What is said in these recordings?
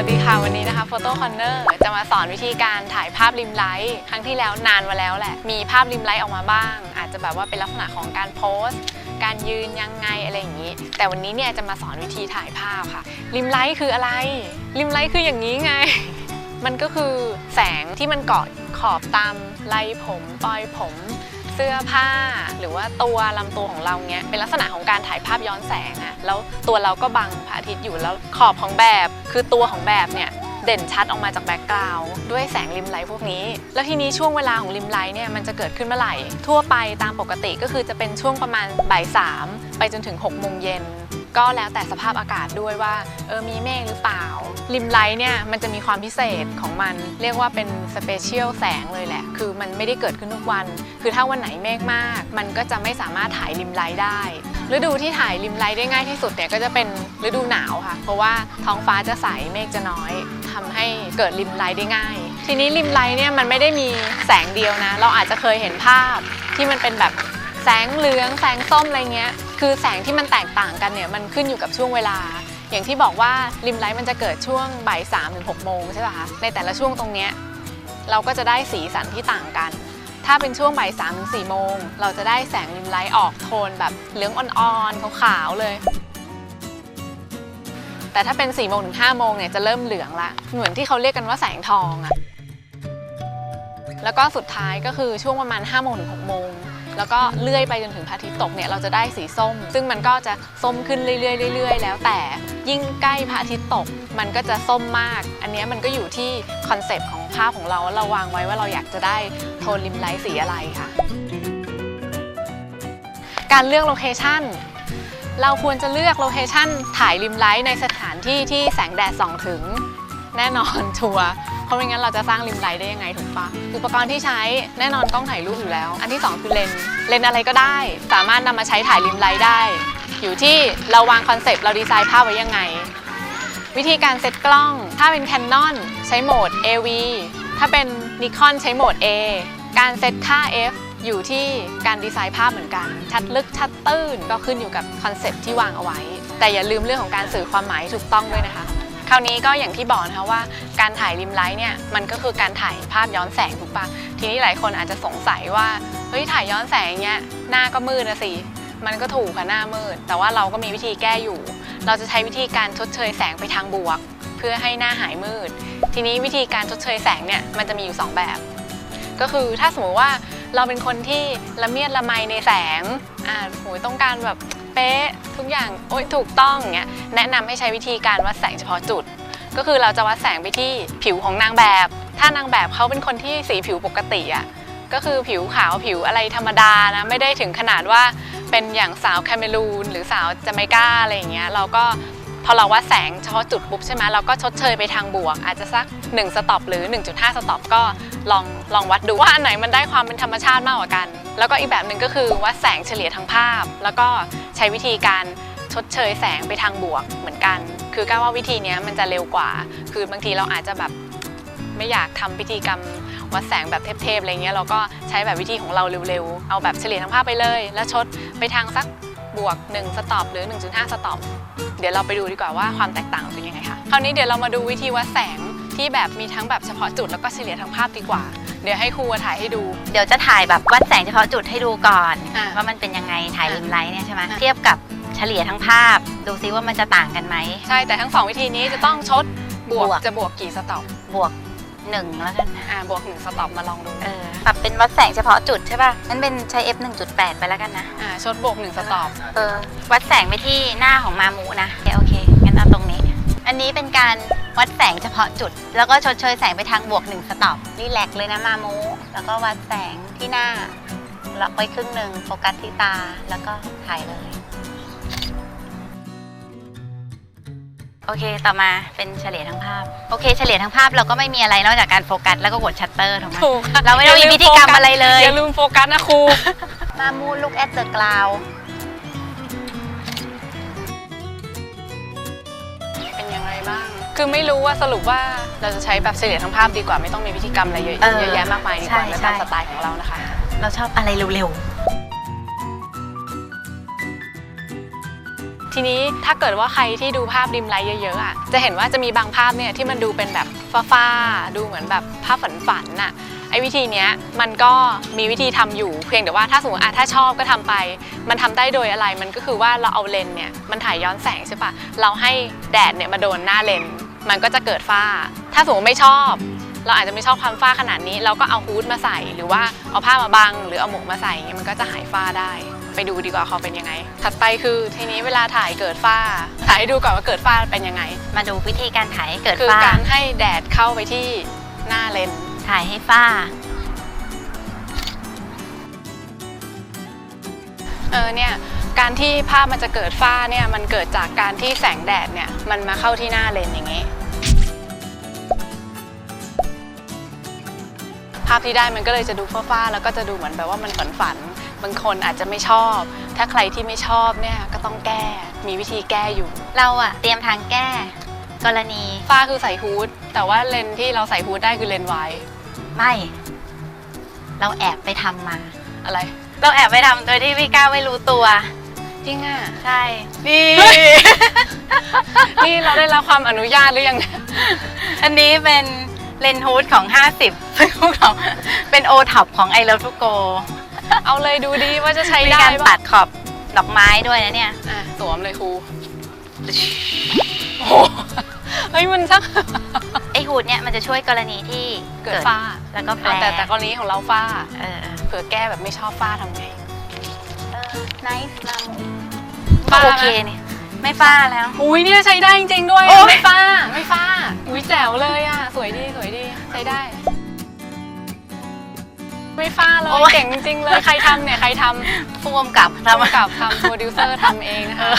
วัสดีค่ะ วันนี้นะคะ Photo Corner จะมาสอนวิธีการถ่ายภาพริมไลท์ครั้งที่แล้วนานมาแล้วแหละ มีภาพริมไลท์ออกมาบ้าง อาจจะแบบว่าเป็นลักษณะของการโพสต์การยืนยังไงอะไรอย่างนี้ แต่วันนี้เนี่ยจะมาสอนวิธีถ่ายภาพค่ะ ริมไลท์คืออะไร ริมไลท์คืออย่างนี้ไง มันก็คือแสงที่มันเกาะขอบตามไล่ผมปลอยผม สื้อผ้า หรือว่าตัวลำตัวของเราเนี้ยเป็นลักษณะของการถ่ายภาพย้อนแสงอะแล้วตัวเราก็บังพระอาทิตย์อยู่แล้วขอบของแบบ คือตัวของแบบเนี่ยเด่นชัดออกมาจากแบ็กกราวด์ด้วยแสงริมไลท์พวกนี้ แล้วทีนี้ช่วงเวลาของริมไลท์เนี่ยมันจะเกิดขึ้นเมื่อไหร่ ทั่วไปตามปกติก็คือจะเป็นช่วงประมาณบ่ายสามไปจนถึง6กโมงเย็น ก็แล้วแต่สภาพอากาศด้วยว่าเออมีเมฆหรือเปล่า ริมไลท์เนี่ยมันจะมีความพิเศษของมัน เรียกว่าเป็นสเปเชียลแสงเลยแหละ คือมันไม่ได้เกิดขึ้นทุกวัน คือถ้าวันไหนเมฆมาก มันก็จะไม่สามารถถ่ายริมไลท์ได้ ฤดูที่ถ่ายริมไลท์ได้ง่ายที่สุดเนี่ยก็จะเป็นฤดูหนาวค่ะ เพราะว่าท้องฟ้าจะใสเมฆจะน้อยทำให้เกิดริมไลท์ได้ง่าย ทีนี้ริมไลท์เนี่ยมันไม่ได้มีแสงเดียวนะ เราอาจจะเคยเห็นภาพที่มันเป็นแบบ แสงเหลืองแสงส้มอะไรเงี้ย คือแสงที่มันแตกต่างกันเนี่ยมันขึ้นอยู่กับช่วงเวลา อย่างที่บอกว่าริมไลท์มันจะเกิดช่วงบ่ายสามถึงหกโมงใช่ป่ะคะ ในแต่ละช่วงตรงเนี้ยเราก็จะได้สีสันที่ต่างกัน ถ้าเป็นช่วงบ่ายสามถึงสี่โมง เราจะได้แสงริมไลท์ออกโทนแบบเหลืองอ่อนๆขาวๆเลย แต่ถ้าเป็น4ี่โมงถึงห้าโมงเนี่ยจะเริ่มเหลืองละ เหมือนที่เขาเรียกกันว่าแสงทองอะแล้วก็สุดท้ายก็คือช่วงประมาณ5้าโมงถึงหกโมง แล้วก็เลื่อยไปจนถึงพระอาทิตย์ตกเนี่ยเราจะได้สีส้ม ซึ่งมันก็จะส้มขึ้นเรื่อยๆเรื่อยๆ แล้วแต่ยิ่งใกล้พระอาทิตย์ตก มันก็จะส้มมาก อันนี้มันก็อยู่ที่คอนเซปต์ของภาพของเราว่าเราวางไว้ว่าเราอยากจะได้โทนริมไลท์สีอะไรค่ะการเลือกโลเคชั่นเราควรจะเลือกโลเคชั่นถ่ายริมไลท์ในสถานที่ที่แสงแดดส่องถึง แน่นอนชัวร์ เพราะไม่งั้นเราจะสร้างริมไลท์ได้ยังไงถูกปะอุปกรณ์ที่ใช้แน่นอนกล้องถ่ายรูปอยู่แล้ว อันที่ 2 คือเลนส์เลนส์อะไรก็ได้ สามารถนำมาใช้ถ่ายริมไลท์ได้ อยู่ที่เราวางคอนเซปต์เราดีไซน์ภาพไว้ยังไง วิธีการเซตกล้อง ถ้าเป็น Canon ใช้โหมด AV ถ้าเป็น Nikon ใช้โหมด A การเซตค่า f อยู่ที่การดีไซน์ภาพเหมือนกัน ชัดลึกชัดตื้นก็ขึ้นอยู่กับคอนเซปต์ที่วางเอาไว้ แต่อย่าลืมเรื่องของการสื่อความหมายถูกต้องด้วยนะคะ คราวนี้ก็อย่างที่บอกนะคะว่าการถ่ายริมไลท์เนี่ยมันก็คือการถ่ายภาพย้อนแสงถูกปะทีนี้หลายคนอาจจะสงสัยว่าเฮ้ยถ่ายย้อนแสงเนี้ยหน้าก็มืดนะสิมันก็ถูกค่ะหน้ามืด แต่ว่าเราก็มีวิธีแก้อยู่ เราจะใช้วิธีการชดเชยแสงไปทางบวก เพื่อให้หน้าหายมืด ทีนี้วิธีการชดเชยแสงเนี่ยมันจะมีอยู่ 2 แบบ ก็คือถ้าสมมติว่าเราเป็นคนที่ละเมียดละไมในแสงอ่าโหยต้องการแบบ เป๊ะทุกอย่างโอ๊ยถูกต้องอย่างเงี้ยแนะนำให้ใช้วิธีการวัดแสงเฉพาะจุด ก็คือเราจะวัดแสงไปที่ผิวของนางแบบ ถ้านางแบบเขาเป็นคนที่สีผิวปกติอะก็คือผิวขาวผิวอะไรธรรมดานะไม่ได้ถึงขนาดว่าเป็นอย่างสาวแคเมรูนหรือสาวจาเมกาอะไรอย่างเงี้ยเราก็ พอเราวัดแสงเฉพาะจุดปุ๊บใช่ไหมเราก็ชดเชยไปทางบวก อาจจะสัก 1 สต็อปหรือ 1.5 สต็อปก็ลองลองวัดดูว่าอันไหนมันได้ความเป็นธรรมชาติมากกว่ากัน แล้วก็อีกแบบหนึ่งก็คือวัดแสงเฉลี่ยทางภาพ แล้วก็ใช้วิธีการชดเชยแสงไปทางบวกเหมือนกัน คือก้าว่าวิธีนี้มันจะเร็วกว่า คือบางทีเราอาจจะแบบไม่อยากทำพิธีกรรมวัดแสงแบบเทพๆอะไรเงี้ยเราก็ใช้แบบวิธีของเราเร็วๆ เอาแบบเฉลี่ยทั้งภาพไปเลย แล้วชดไปทางสักบวก 1 สต็อปหรือ 1.5 สต็อป เดี๋ยวเราไปดูดีกว่าว่าความแตกต่างเป็นยังไงคะคราวนี้เดี๋ยวเรามาดูวิธีวัดแสงที่แบบมีทั้งแบบเฉพาะจุดแล้วก็เฉลี่ยทั้งภาพดีกว่า เดี๋ยวให้ครูถ่ายให้ดู เดี๋ยวจะถ่ายแบบวัดแสงเฉพาะจุดให้ดูก่อน อะว่ามันเป็นยังไงถ่ายริมไลท์เนี่ยใช่ไหมอะ เทียบกับเฉลี่ยทั้งภาพ ดูซิว่ามันจะต่างกันไหม ใช่แต่ทั้งสองวิธีนี้จะต้องชดบวกบวก จะบวกกี่สต็อปบวกหนึ่งแล้วกันนะอ่าบวกหนึ่งสต็อปมาลองดู เออปรับเป็น วัดแสงเฉพาะจุดใช่ป่ะงั้นเป็นใช้ f 1.8 ไปแล้วกันนะ อ่าชดบวกหนึ่งสต็อปเออ วัดแสงไปที่หน้าของมามูนะโอเคโอเคงั้นเอาตรงนี้ อันนี้เป็นการวัดแสงเฉพาะจุด แล้วก็ชดเชยแสงไปทางบวก1สต็อปรีแลกซ์เลยนะมามูแล้วก็วัดแสงที่หน้าล็อกไว้ครึ่งหนึ่งโฟกัสที่ตาแล้วก็ถ่ายเลย โอเค ต่อมาเป็นเฉลี่ยทั้งภาพ โอเค เฉลี่ยทั้งภาพเราก็ไม่มีอะไรนอกจากการโฟกัสแล้วก็กดชัตเตอร์ถูกไหมถูกค่ะเราไม่ต้องมีพิธีกรรมอะไรเลย อย่าลืมโฟกัสนะครู มามูลุกแอดเดอะกราวเป็นยังไงบ้าง คือไม่รู้ว่าสรุปว่าเราจะใช้แบบเฉลี่ยทั้งภาพดีกว่าไม่ต้องมีพิธีกรรมอะไรเยอะเออเยอะแยะมากมายดีกว่าใช่แล้วตามใช่สไตล์ของเรานะคะ เราชอบอะไรเร็วที ทีนี้ถ้าเกิดว่าใครที่ดูภาพริมไลท์เยอะๆอะจะเห็นว่าจะมีบางภาพเนี่ยที่มันดูเป็นแบบฟ้าๆดูเหมือนแบบภาพฝันๆน่ะไอ้วิธีเนี้ยมันก็มีวิธีทำอยู่เพียงแต่ว่าถ้าสมมติอะถ้าชอบก็ทำไป มันทำได้โดยอะไรมันก็คือว่าเราเอาเลนส์เนี่ยมันถ่ายย้อนแสงใช่ปะเราให้แดดเนี่ยมาโดนหน้าเลนส์มันก็จะเกิดฝ้า ถ้าสมมติไม่ชอบ เราอาจจะไม่ชอบความฝ้าขนาดนี้ เราก็เอาฮูดมาใส่ หรือว่าเอาผ้ามาบัง หรือเอาหมวกมาใส่เงี้ยมันก็จะหายฝ้าได้ ไปดูดีกว่าเขาเป็นยังไง ถัดไปคือทีนี้เวลาถ่ายเกิดฝ้า ถ่ายให้ดูก่อนว่าเกิดฝ้าเป็นยังไง มาดูวิธีการถ่ายให้เกิดคือฝ้าการให้แดดเข้าไปที่หน้าเลนส์ถ่ายให้ฝ้า เออเนี่ยการที่ภาพมันจะเกิดฝ้าเนี่ยมันเกิดจากการที่แสงแดดเนี่ยมันมาเข้าที่หน้าเลนส์อย่างงี้ ภาพที่ได้มันก็เลยจะดูฟ้าๆแล้วก็จะดูเหมือนแบบว่ามันฝันๆ บางคนอาจจะไม่ชอบ ถ้าใครที่ไม่ชอบเนี่ยก็ต้องแก้ มีวิธีแก้อยู่ เราอะเตรียมทางแก้ กรณี ฝ้าคือใส่ฮูดแต่ว่าเลนส์ที่เราใส่ฮูดได้คือเลนส์ไวด์ไม่ เราแอบไปทำมา อะไร เราแอบไปทำโดยที่พี่ก้าวไม่รู้ตัว จริงอะ ใช่ นี่ นี่เราได้รับความอนุญาตหรือยัง อันนี้เป็นเลนส์ฮูดของ 50เป็นฮูดของเป็นโอท็อปของไอ o ล e ทุโก เอาเลยดูดีว่าจะใช้มีได้การปะตัดขอบดอกไม้ด้วยนะเนี่ย อะสวมเลยครูโอ้โหเฮ้ยมันช่างไอฮูดเนี่ยมันจะช่วยกรณีที่เกิดฝ้าแล้วก็แปลอะแต่แต่กรณีของเราฝ้า เออเผื่อแก้แบบไม่ชอบฝ้าทำไง ไนฟ์มาหมูฝ้าโอไหมเคนี่ไม่ฝ้าแล้ว อุ้ยเนี่ยใช้ได้จริงๆด้วยโอ๊ย ไม่ฝ้าไม่ฝ้าอุ้ยแจ๋วเลยอะ สวยดีสวยดีใช้ได้ ไม่ฝ้าเลยเก่งจริงๆเลยใครทำเนี่ยใครทำพ่วงกับทำกับทำโปรดิวเซอร์ทำเองนะคะ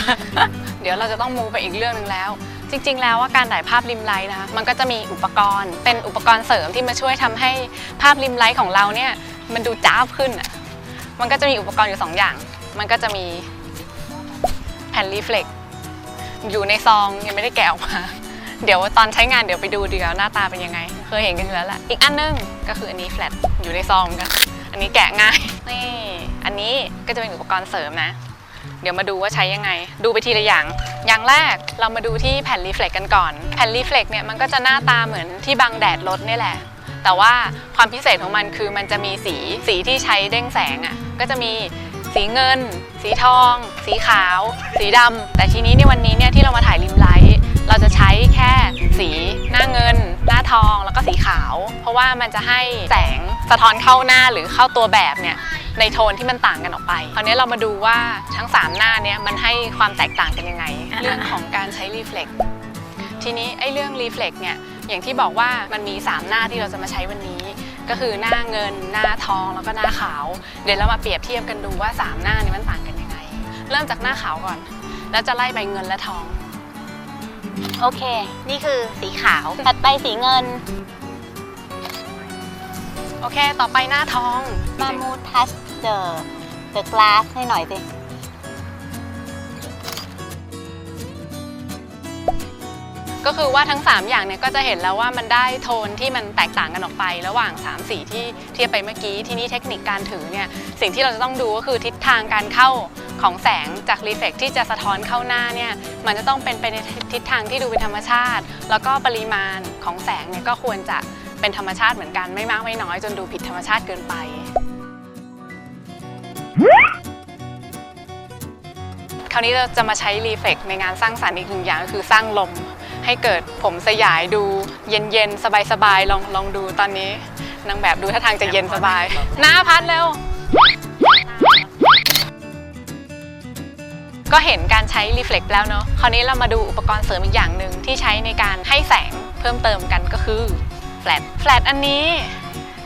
เดี๋ยวเราจะต้องมูไปอีกเรื่องหนึ่งแล้ว จริง ๆ แล้วว่าการถ่ายภาพริมไลท์นะคะมันก็จะมีอุปกรณ์ เป็นอุปกรณ์เสริมที่มาช่วยทำให้ภาพริมไลท์ของเราเนี่ยมันดูจ้าบขึ้นอะมันก็จะมีอุปกรณ์อยู่สองอย่าง มันก็จะมีแผ่นรีเฟล็กอยู่ในซองยังไม่ได้แกะออกมา เดี๋ยวตอนใช้งานเดี๋ยวไปดูดีกว่าหน้าตาเป็นยังไง เคยเห็นกันอยู่แล้วแหละอีกอันนึงก็คืออันนี้แฟลตอยู่ในซองกันอันนี้แกะง่ายนี่อันนี้ก็จะเป็นอุปกรณ์เสริมนะ เดี๋ยวมาดูว่าใช้ยังไง ดูไปทีละอย่าง อย่างแรกเรามาดูที่แผ่นรีเฟล็กกันก่อน แผ่นรีเฟล็กเนี่ยมันก็จะหน้าตาเหมือนที่บังแดดรถนี่แหละแต่ว่าความพิเศษของมันคือมันจะมีสีสีที่ใช้เด้งแสงอะ่ะก็จะมีสีเงิน สีทอง สีขาว สีดำแต่ทีนี้ในวันนี้เนี่ยที่เรามาถ่ายริม เราจะใช้แค่สีหน้าเงิน หน้าทองแล้วก็สีขาว เพราะว่ามันจะให้แสงสะท้อนเข้าหน้าหรือเข้าตัวแบบเนี่ยในโทนที่มันต่างกันออกไป คราวนี้เรามาดูว่าทั้ง 3 หน้าเนี้ยมันให้ความแตกต่างกันยังไง เรื่องของการใช้รีเฟล็กทีนี้ไอ้เรื่องรีเฟล็กเนี่ยอย่างที่บอกว่ามันมี 3 หน้าที่เราจะมาใช้วันนี้ ก็คือหน้าเงิน หน้าทองแล้วก็หน้าขาว เดี๋ยวเรามาเปรียบเทียบกันดูว่า 3 หน้านี้มันต่างกันยังไง เริ่มจากหน้าขาวก่อน แล้วจะไล่ไปเงินและทอง โอเค นี่คือสีขาว ถัดไปสีเงิน โอเค ต่อไปหน้าทองมามูทัชเดอะเดอะกลาสให้หน่อยสิ ก็คือว่าทั้ง 3 อย่างเนี่ยก็จะเห็นแล้วว่ามันได้โทนที่มันแตกต่างกันออกไประหว่าง 3 สีที่เทียบไปเมื่อกี้ ทีนี้เทคนิคการถือเนี่ย สิ่งที่เราจะต้องดูก็คือทิศทางการเข้า ของแสงจากรีเฟกที่จะสะท้อนเข้าหน้าเนี่ยมันจะต้องเป็นไปในทิศทางที่ดูเป็นธรรมชาติ แล้วก็ปริมาณของแสงเนี่ยก็ควรจะเป็นธรรมชาติเหมือนกันไม่มากไม่น้อยจนดูผิดธรรมชาติเกินไป คราวนี้เราจะมาใช้รีเฟกในงานสร้างสรรค์อีกหนึ่งอย่างก็คือสร้างลม ให้เกิดผมสยายดูเย็นๆ สบายๆ ลองลองดูตอนนี้นางแบบดูท่าทางจะเย็นสบาย หน้าพัดเร็ว ก็เห็นการใช้รีเฟล็กแล้วเนาะ คราวนี้เรามาดูอุปกรณ์เสริมอีกอย่างหนึ่งที่ใช้ในการให้แสงเพิ่มเติมกันก็คือแฟลช แฟลชอันนี้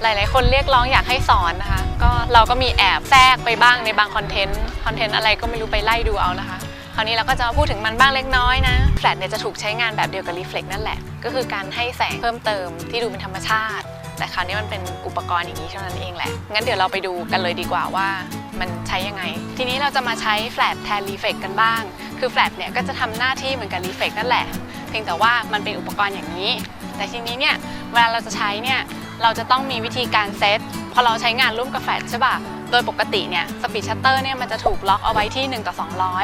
หลาย ๆ คนเรียกร้องอยากให้สอนนะคะ ก็เราก็มีแอบแทรกไปบ้างในบางคอนเทนต์ คอนเทนต์อะไรก็ไม่รู้ไปไล่ดูเอานะคะ คราวนี้เราก็จะมาพูดถึงมันบ้างเล็กน้อยนะ แฟลชเนี่ยจะถูกใช้งานแบบเดียวกับรีเฟล็กนั่นแหละ ก็คือการให้แสงเพิ่มเติมที่ดูเป็นธรรมชาติ แต่คราวนี้มันเป็นอุปกรณ์อย่างนี้เท่านั้นเองแหละ งั้นเดี๋ยวเราไปดูกันเลยดีกว่าว่ามันใช้ยังไง เราจะมาใช้แฟลชแทนรีเฟกกันบ้าง คือแฟลชเนี่ยก็จะทำหน้าที่เหมือนกับรีเฟกนั่นแหละ เพียงแต่ว่ามันเป็นอุปกรณ์อย่างนี้ แต่ทีนี้เนี่ยเวลาเราจะใช้เนี่ยเราจะต้องมีวิธีการเซตพอเราใช้งานร่วมกับแฟลชใช่ป่ะ โดยปกติเนี่ยสปีดชัตเตอร์เนี่ยมันจะถูกล็อกเอาไว้ที่ 1 ต่อ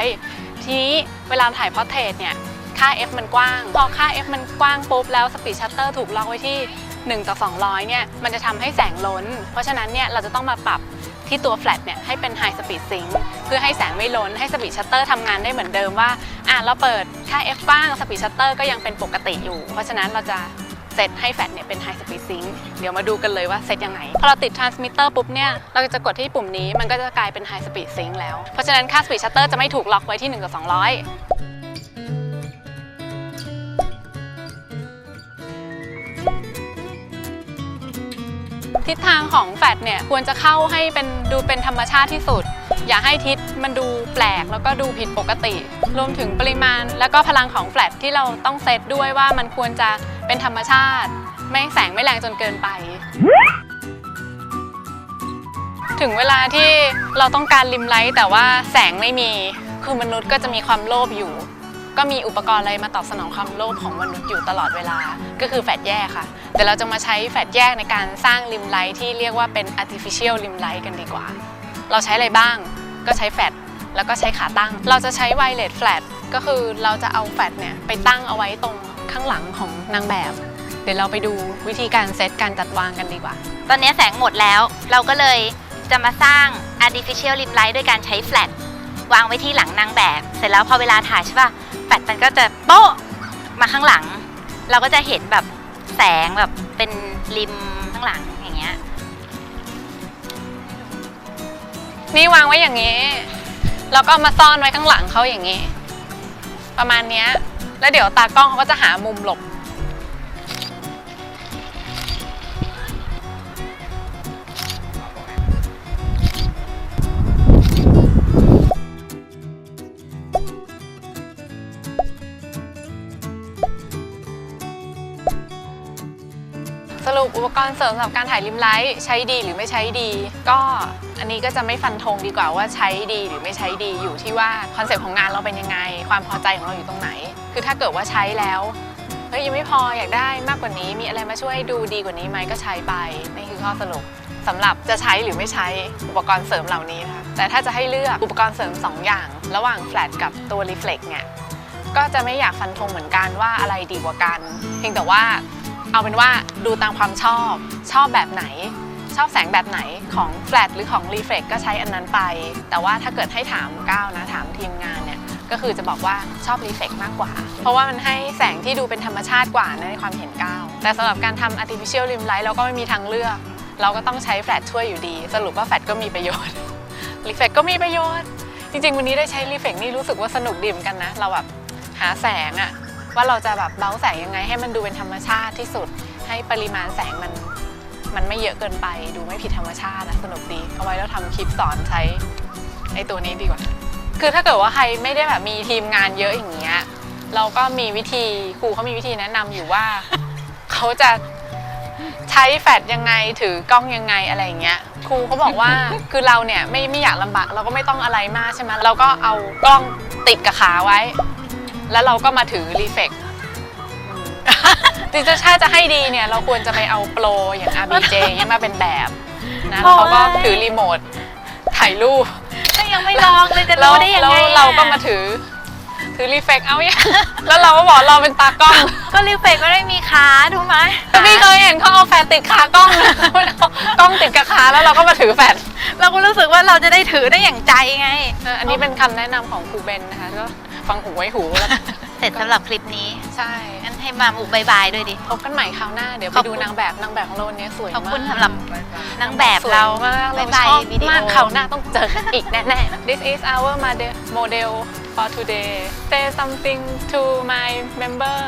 200 ทีนี้เวลาถ่ายพอร์เทรตเนี่ยค่า f มันกว้าง พอค่า f มันกว้างปุ๊บแล้วสปีดชัตเตอร์ถูกล็อกไว้ที่ 1 ต่อ 200 เนี่ยมันจะทำให้แสงล้น เพราะฉะนั้นเนี่ยเราจะต้องมาปรับ ที่ตัวแฟลชเนี่ยให้เป็น High Speed Sync เพื่อให้แสงไม่ล้นให้สปีดชัตเตอร์ทำงานได้เหมือนเดิมว่าอะเราเปิดค่า f กว้างสปีดชัตเตอร์ก็ยังเป็นปกติอยู่ เพราะฉะนั้นเราจะเซตให้แฟลชเนี่ยเป็น High Speed Sync เดี๋ยวมาดูกันเลยว่าเซตยังไง พอเราติด transmitter ปุ๊บเนี่ยเราจะกดที่ปุ่มนี้มันก็จะกลายเป็น High Speed Sync แล้ว เพราะฉะนั้นค่า Speed Shutter จะไม่ถูกล็อกไว้ที่1กับ200 ทิศทางของแฟลชเนี่ยควรจะเข้าให้เป็นดูเป็นธรรมชาติที่สุด อย่าให้ทิศมันดูแปลกแล้วก็ดูผิดปกติ รวมถึงปริมาณ แล้วก็พลังของแฟลชที่เราต้องเซตด้วยว่ามันควรจะเป็นธรรมชาติ ไม่แสงไม่แรงจนเกินไป ถึงเวลาที่เราต้องการริมไลท์แต่ว่าแสงไม่มี คือมนุษย์ก็จะมีความโลภอยู่ ก็มีอุปกรณ์อะไรมาตอบสนองความโลภของมนุษย์อยู่ตลอดเวลา ก็คือแฟลชแยกค่ะเดี๋ยวเราจะมาใช้แฟลชแยกในการสร้างริมไลท์ที่เรียกว่าเป็น artificial ริมไลท์กันดีกว่า เราใช้อะไรบ้าง ก็ใช้แฟลชแล้วก็ใช้ขาตั้ง เราจะใช้ wireless flash ก็คือเราจะเอาแฟลชเนี่ยไปตั้งเอาไว้ตรงข้างหลังของนางแบบ เดี๋ยวเราไปดูวิธีการเซตการจัดวางกันดีกว่า ตอนนี้แสงหมดแล้วเราก็เลยจะมาสร้าง artificial rim light ด้วยการใช้แฟลชวางไว้ที่หลังนางแบบ เสร็จแล้วพอเวลาถ่ายใช่ป่ะ แฟดมันก็จะโป๊ะมาข้างหลัง เราก็จะเห็นแบบแสงแบบเป็นริมข้างหลังอย่างเงี้ย นี่วางไว้อย่างนี้ แล้วก็เอามาซ่อนไว้ข้างหลังเขาอย่างนี้ ประมาณเนี้ย แล้วเดี๋ยวตากล้องเขาก็จะหามุมหลบ อุปกรณ์เสริมสำหรับการถ่ายริมไลท์ใช้ดีหรือไม่ใช้ดี ก็อันนี้ก็จะไม่ฟันธงดีกว่าว่าใช้ดีหรือไม่ใช้ดีอยู่ที่ว่าคอนเซ็ปต์ของงานเราเป็นยังไง ความพอใจของเราอยู่ตรงไหน คือถ้าเกิดว่าใช้แล้วเฮ้ยยังไม่พออยากได้มากกว่านี้ มีอะไรมาช่วยดูดีกว่านี้ไหมก็ใช้ไปนี่คือข้อสรุปสำหรับจะใช้หรือไม่ใช้อุปกรณ์เสริมเหล่านี้นะคะแต่ถ้าจะให้เลือกอุปกรณ์เสริมสองอย่าง ระหว่างแฟลชกับตัวรีเฟล็กเนี่ยก็จะไม่อยากฟันธงเหมือนกันว่าอะไรดีกว่ากัน เพียงแต่ว่า เอาเป็นว่าดูตามความชอบ ชอบแบบไหน ชอบแสงแบบไหนของแฟลชหรือของรีเฟล็กก็ใช้อันนั้นไป แต่ว่าถ้าเกิดให้ถามก้าวนะถามทีมงานเนี่ยก็คือจะบอกว่าชอบรีเฟล็กมากกว่า เพราะว่ามันให้แสงที่ดูเป็นธรรมชาติกว่าในความเห็นก้าวแต่สำหรับการทำ artificial rim light เราก็ไม่มีทางเลือก เราก็ต้องใช้แฟลชช่วยอยู่ดี สรุปว่าแฟลชก็มีประโยชน์ รีเฟกก็มีประโยชน์ จริงๆ วันนี้ได้ใช้รีเฟกนี่รู้สึกว่าสนุกดีเหมือนกันนะ เราแบบหาแสงอะ ว่าเราจะแบบเบ้าแสงยังไง ให้มันดูเป็นธรรมชาติที่สุด ให้ปริมาณแสงมันมันไม่เยอะเกินไป ดูไม่ผิดธรรมชาตินะสนุกดี เอาไว้แล้วทำคลิปสอนใช้ไอตัวนี้ดีกว่า คือถ้าเกิดว่าใครไม่ได้แบบมีทีมงานเยอะอย่างเงี้ยเราก็มีวิธีครูเขามีวิธีแนะนำอยู่ว่า เขาจะใช้แฟลชยังไงถือกล้องยังไงอะไรอย่างเงี้ยครูเขาบอกว่า คือเราเนี่ยไม่ไม่อยากลำบากเราก็ไม่ต้องอะไรมากใช่ไหมเราก็เอากล้องติดกับขาไว้ แล้วเราก็มาถือรีเฟกจริงๆถ้าจะให้ดีเนี่ย เราควรจะไปเอาโปรอย่าง RBJ อย่างเงี้ยมาเป็นแบบนะแล้วเขาก็ถือรีโมทถ่ายรูปก็ยังไม่ลองเลยจะแล้วรู้ได้ยังแล้วไงอะเราก็มาถือ ถือรีเฟกเอาเนี่ยแล้วเราก็บอกเราเป็นตากล้อง ก็รีเฟกก็ได้มีขาถูกไหมแต่พี่เคยเห็นเขาเอาแฟลชติดขากล้องนะเอากล้องติดกับขาแล้วเราก็มาถือแฟลชเราก็รู้สึกว่าเราจะได้ถือได้อย่างใจไงเอออันนี้เป็นคำแนะนำของครูเบนนะคะก็ ฟังหูไว้หูแล้วเสร็จสำหรับคลิปนี้ ใช่งั้นให้มาหมูบายบายด้วยดิ พบกันใหม่คราวหน้าเดี๋ยวขไปอบคุณ ดูนางแบบนางแบบของเราวันนี้สวยขอบมากคุณสำหรับนางแบบเราสวยมากเราบ๊ายบายชอบวิดีโอ มากคราวหน้าต้องเจอกันอีกแน่ๆ This is our model model for today say something to my member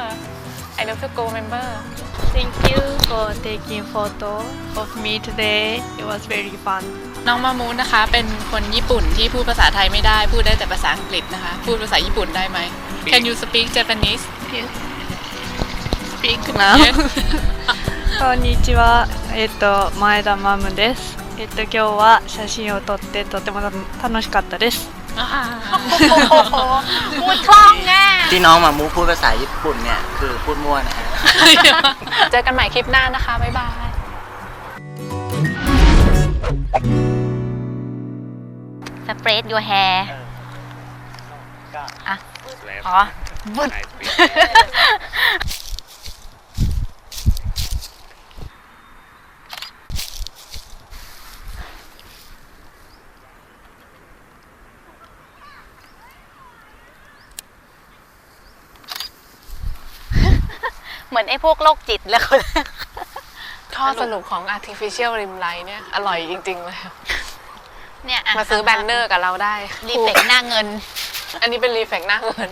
I love to go member Thank you for taking photo of me today. It was very fun. น้องมามูนะคะ เป็นคนญี่ปุ่นที่พูดภาษาไทยไม่ได้ พูดได้แต่ภาษาอังกฤษนะคะ พูดภาษาญี่ปุ่นได้ไหม Can you speak Japanese Yes. Speak now. こんにちは。えっと前田マムです。えっと今日は写真を撮ってとても楽しかったです。 พูดคล่องแน่ ที่น้องมามูพูดภาษาญี่ปุ่นเนี่ย คือพูดมั่วนะฮะ เจอกันใหม่คลิปหน้านะคะ บ๊ายบาย spread your hair อะ อ๋อบุดเหมือนไอ้พวกโรคจิตเลยคน ข้อสรุปของ artificial rim light เนี่ย อร่อยจริง ๆ เลย เนี่ยะมาซื้อแบนเนอร์กับเราได้ รีเฟกหน้าเงิน อันนี้เป็นรีเฟกหน้าเงิน